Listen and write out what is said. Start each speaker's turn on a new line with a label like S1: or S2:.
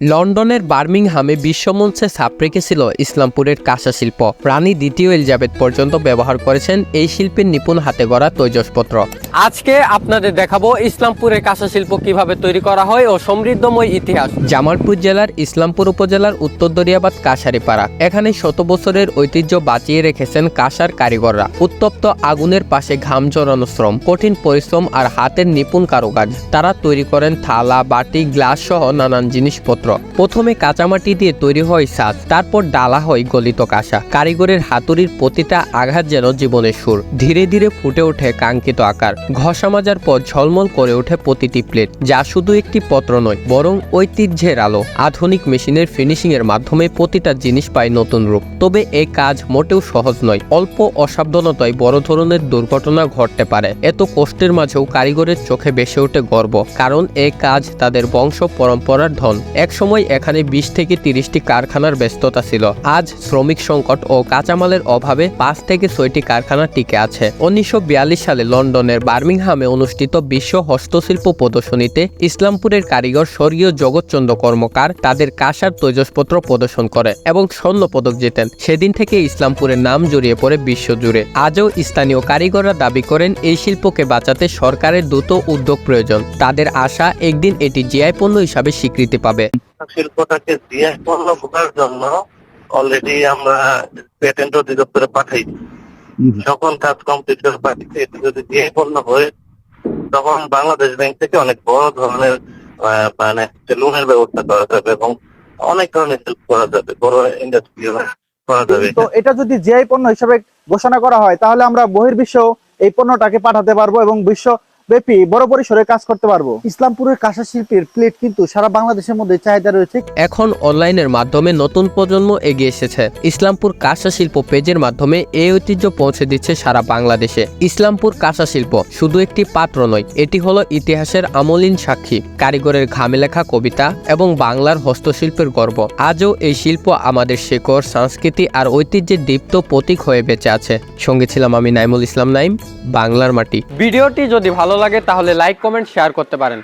S1: লন্ডনের বার্মিংহামে বিশ্বমঞ্চে ছাপ রেখেছিল ইসলামপুরের কাঁসা শিল্প। রানী দ্বিতীয় এলিজাবেথ পর্যন্ত ব্যবহার করেছেন এই শিল্পের নিপুণ হাতে গড়া তৈজসপত্র। আজকে আপনাদের দেখাবো ইসলামপুরের কাঁসা শিল্প কীভাবে তৈরি করা হয় ও সমৃদ্ধময় ইতিহাস। জামালপুর জেলার ইসলামপুর উপজেলার উত্তর দরিয়াবাদ কাশারিপাড়া এখানে শত বছরের ঐতিহ্য বাঁচিয়ে রেখেছেন কাঁসার কারিগররা। উত্তপ্ত আগুনের পাশে ঘাম জড়ানো শ্রম কঠিন পরিশ্রম আর হাতের নিপুণ কারুকাজ। তারা তৈরি করেন থালা বাটি গ্লাস সহ নানান জিনিসপত্র। প্রথমে কাঁচামাটি দিয়ে তৈরি হয় সাজ, তারপর ডালা হয় গলিত কাঁসা। কারিগরের হাতুড়ির প্রতিটা আঘাত যেন জীবনের সুর। ধীরে ধীরে ফুটে ওঠে কাঙ্ক্ষিত আকার। ঘষা মাজার পর ঝলমল করে ওঠে প্রতিটি প্লেট, যা শুধু একটি পত্র নয়, বরং ঐতিহ্যের আলো। আধুনিক মেশিনের ফিনিশিং এর মাধ্যমে প্রতিটা জিনিস পায় নতুন রূপ। তবে এ কাজ মোটেও সহজ নয়, অল্প অসাবধানতায় বড় ধরনের দুর্ঘটনা ঘটতে পারে। এত কষ্টের মাঝেও কারিগরের চোখে বেসে ওঠে গর্ব, কারণ এই কাজ তাদের বংশ পরম্পরার ধন। একসময় এখানে বিশ থেকে তিরিশটি কারখানার ব্যস্ততা ছিল। আজ শ্রমিক সংকট ও কাঁচামালের অভাবে পাঁচ থেকে ছয়টি কারখানা টিকে আছে। উনিশশো বিয়াল্লিশ সালে লন্ডনের বার্মিংহামে অনুষ্ঠিত বিশ্ব হস্তশিল্প প্রদর্শনীতে ইসলামপুরের কারিগর স্বর্গীয় জগৎচন্দ্র কর্মকার তাদের কাঁসার তৈজসপত্র প্রদর্শন করে এবং স্বর্ণ পদক জেতেন। সেদিন থেকে ইসলামপুরের নাম জড়িয়ে পড়ে বিশ্বজুড়ে। আজও স্থানীয় কারিগররা দাবি করেন, এই শিল্পকে বাঁচাতে সরকারের দ্রুত উদ্যোগ প্রয়োজন। তাদের আশা একদিন এটি জিআই পণ্য হিসাবে স্বীকৃতি পাবে।
S2: শিল্পটাকে দিয়ে পণ্য করার জন্য অলরেডি আমরা পেটেন্ট অধিদপ্তরে পাঠাই। যখন কাজ কমপ্লিট করে পাঠিয়েছি এটি যদি দিয়ে পণ্য হয় তখন বাংলাদেশ ব্যাংক থেকে অনেক বড় ধরনের মানে লোনের ব্যবস্থা করা যাবে এবং অনেক ধরনের হেল্প করা যাবে বড় ইন্ডাস্ট্রি করা যাবে।
S3: তো এটা যদি জিআই পণ্য হিসেবে ঘোষণা করা হয় তাহলে আমরা বহির্বিশ্ব এই পণ্যটাকে পাঠাতে পারব এবং বিশ্বব্যাপী বড় পরিসরে কাজ করতে পারব। ইসলামপুরের কাঁসা শিল্পের প্লেট কিন্তু সারা বাংলাদেশের মধ্যে চাহিদা রয়েছে।
S1: এখন অনলাইনের মাধ্যমে নতুন প্রজন্ম এগিয়ে এসেছে। ইসলামপুর কাঁসা শিল্প পেজের মাধ্যমে এই ঐতিহ্য পৌঁছে দিচ্ছে সারা বাংলাদেশে। ইসলামপুর কাঁসা শিল্প শুধু একটি পাত্র নয় এটি হলো ইতিহাসের আমলিন সাক্ষী কারিগরের ঘামে লেখা কবিতা এবং বাংলার হস্তশিল্পের গর্ব। আজও এই শিল্প আমাদের শেকড় সংস্কৃতি আর ঐতিহ্যের দীপ্ত প্রতীক হয়ে বেঁচে আছে। সঙ্গে ছিলাম আমি নাইমুল ইসলাম নাইম বাংলার মাটি। ভিডিওটি যদি ভালো লাগে তাহলে লাইক কমেন্ট শেয়ার করতে পারেন।